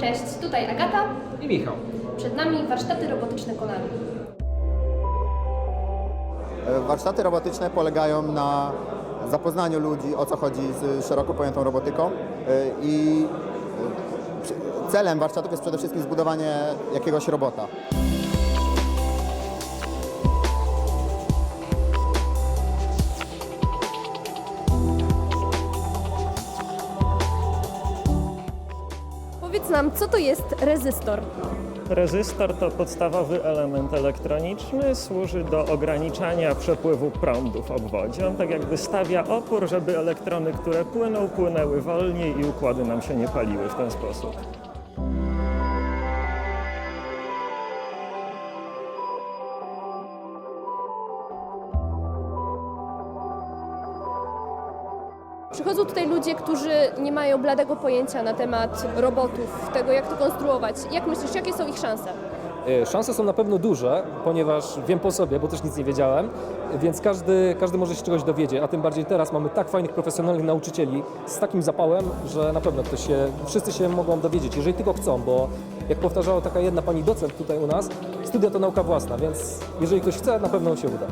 Cześć, tutaj Agata. I Michał. Przed nami warsztaty robotyczne Konami. E, Warsztaty robotyczne polegają na zapoznaniu ludzi, o co chodzi z szeroko pojętą robotyką e, i e, celem warsztatów jest przede wszystkim zbudowanie jakiegoś robota. Powiedz nam, co to jest rezystor? Rezystor to podstawowy element elektroniczny, służy do ograniczania przepływu prądu w obwodzie. On tak jakby stawia opór, żeby elektrony, które płyną, płynęły wolniej i układy nam się nie paliły w ten sposób. Przychodzą tutaj ludzie, którzy nie mają bladego pojęcia na temat robotów, tego jak to konstruować. Jak myślisz, jakie są ich szanse? E, Szanse są na pewno duże, ponieważ wiem po sobie, bo też nic nie wiedziałem, więc każdy, każdy może się czegoś dowiedzieć, a tym bardziej teraz mamy tak fajnych, profesjonalnych nauczycieli z takim zapałem, że na pewno ktoś się, wszyscy się mogą dowiedzieć, jeżeli tylko chcą, bo jak powtarzała taka jedna pani docent tutaj u nas, studia to nauka własna, więc jeżeli ktoś chce, na pewno się uda.